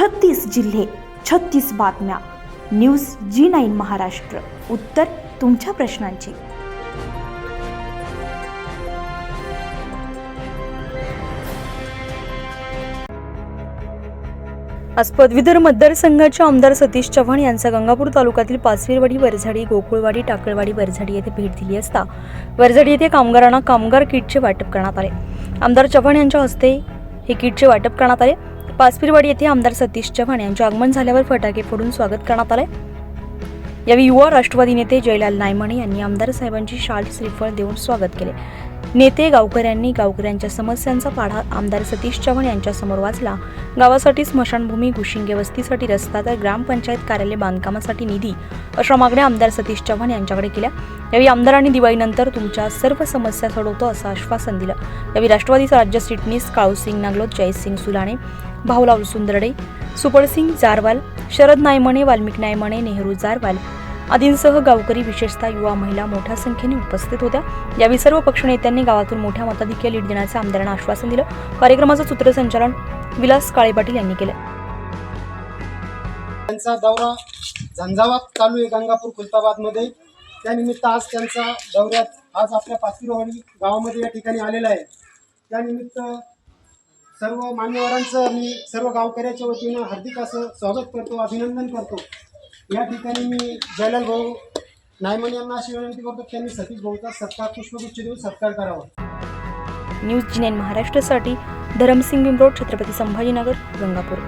छत्तीस जिल्हे छत्तीस बातम्या. News G nine Maharashtra. उत्तर तुमच्या प्रश्नांची. आज पदवीधर मतदारसंघाचे आमदार सतीश चव्हाण यांचा गंगापूर तालुक्यातील पाचवीरवाडी वरझाडी गोकुळवाडी टाकळवाडी वरझाडी येथे भेट दिली असता वरझाडी येथे कामगारांना कामगार किटचे वाटप करण्यात आले. आमदार चव्हाण यांच्या हस्ते हे किटचे वाटप करण्यात आले. पाचवीरवाडी येथे आमदार सतीश चव्हाण यांचे आगमन झाल्यावर फटाके फोडून स्वागत करण्यात आले. यावेळी युवा राष्ट्रवादी नेते जयलाल नायमाने यांनी आमदार साहेबांची शाल श्रीफळ देऊन स्वागत केले. नेते गावकऱ्यांनी गावकऱ्यांच्या समस्यांचा पाढा आमदार सतीश चव्हाण यांच्यासमोर वाचला. गावासाठी स्मशानभूमी घुशिंगे वस्तीसाठी रस्ता तर ग्रामपंचायत कार्यालय बांधकामासाठी निधी अशा मागण्या आमदार सतीश चव्हाण यांच्याकडे केल्या. यावेळी आमदारांनी दिवाळीनंतर तुमच्या सर्व समस्या सोडवतो असं आश्वासन दिलं. यावेळी राष्ट्रवादीचा राज्य सिटणीस काळूसिंग नागलोत जयसिंग सुलाणे भाऊलाल सुंदरडे सुपळसिंग जारवाल शरद नायमणे वाल्मिक नायमणे नेहरू जारवाल आदींसह गावकरी विशेषतः युवा महिला मोठ्या संख्येने उपस्थित होत्या. यावेळी सर्व पक्षनेत्यांनी गावातून मोठ्या मताधिक्य लीड देण्याचं आमदारांना आश्वासन दिलं. कार्यक्रमाचं सूत्रसंचालन विलास काळे पाटील यांनी केलं. त्यांचा दौरा झंझावात चालू आहे गंगापूर खुलताबादमध्ये त्यानिमित्त आज त्यांचा दौऱ्यात आज आपल्या पाचवीरवाडी गावामध्ये या ठिकाणी आलेला आहे. त्यानिमित्त सर्व मान्यवरांचं मी सर्व गावकऱ्याच्या वतीनं हार्दिक असं स्वागत करतो अभिनंदन करतो. या ठिकाणी मी जयलाल भाऊ नायमन यांना अशी विनंती करतो की त्यांनी सतीश भाऊचा सत्कार पुष्पगुच्छ देऊन सत्कार करावा. न्यूज जी महाराष्ट्रासाठी धरमसिंग बिंबरोड छत्रपती संभाजीनगर गंगापूर.